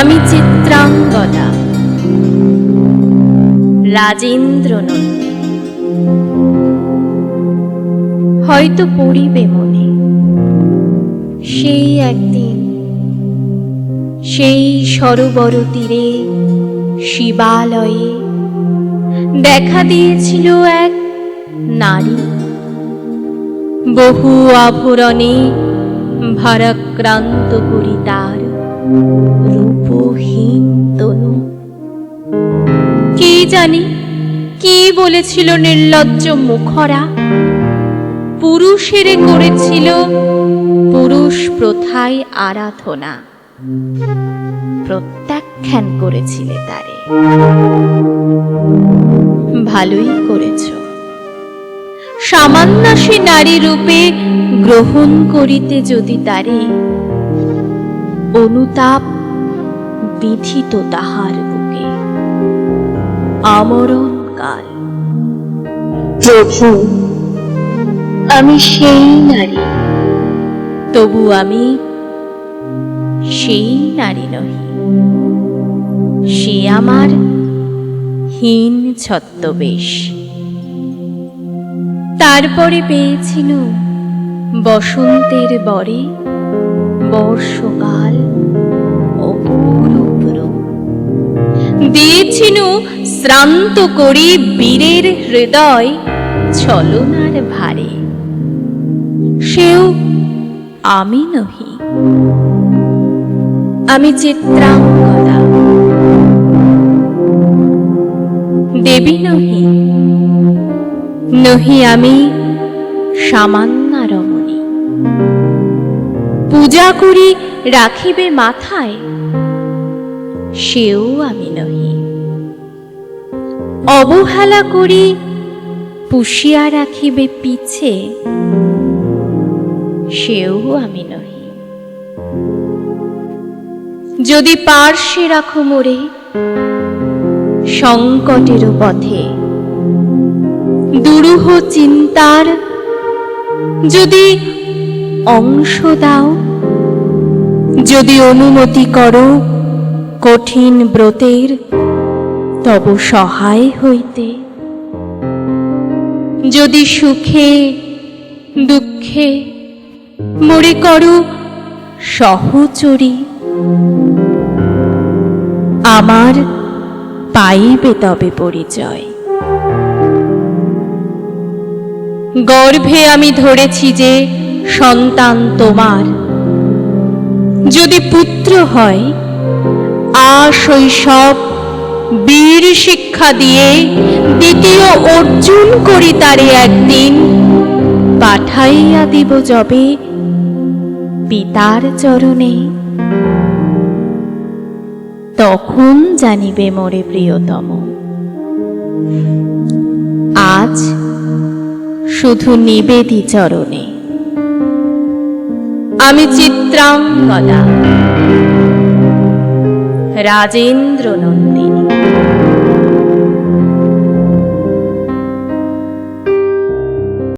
আমি চিত্রাঙ্গদা। রাজেন্দ্র হয়তো পড়িবে মনে। সেই একদিন, সেই সরোবর তীরে, শিবালয়ে দেখা দিয়েছিল এক নারী। বহু আভরণে ভারাক্রান্ত করি তার। রূপহীন তনু। কি জানি কি বলেছিল নির্লজ্জ মুখরা? পুরুষেরে করেছিল পুরুষ প্রথায় আরাধনা। প্রত্যাখ্যান করেছিলে তারে। ভালোই করেছ। সামান্য সে নারী রূপে গ্রহণ করিতে যদি তারে অনুতাপ বিধিত তাহার বুকে। আমরণ কাল। প্রভু আমি সেই নারী। তবু আমি সেই নারী নহি। সে আমার হীন ছদ্মবেশ। তারপরে পেয়েছিল বসন্তের বরে বর্ষকাল দিয়েছিল শ্রান্ত করি বীরের হৃদয় ছলনার ভারে। সেও আমি নহি। আমি চিত্রাঙ্গদা। দেবী নহি। নহি আমি সামান্যা রমণী পূজা করি রাখিবে মাথায়, সেও আমি নহি। অবহেলা করি পুষিয়া রাখিবে পিছে, সেও আমি নহি। যদি পার্শ্বে রাখো মোরে সংকটের পথে। দুরূহ চিন্তার যদি অংশ দাও যদি অনুমতি করো, কঠিন ব্রতের তব সহায় হইতে। যদি সুখে, দুঃখে মরে করো, সহচরী। আমার পাইবে তবে পরিচয়। গর্ভে আমি ধরেছি যে সন্তান তোমার। যদি পুত্র হয়, আ শৈশব বীর শিক্ষা দিয়ে দ্বিতীয় অর্জুন করি তারে একদিন। পাঠাইয়া দিব যবে পিতার চরণে। তখন জানিবে মোরে প্রিয়তম। আজ শুধু নিবেদি চরণে। আমি চিত্রাঙ্গদা। রাজেন্দ্র নন্দিনী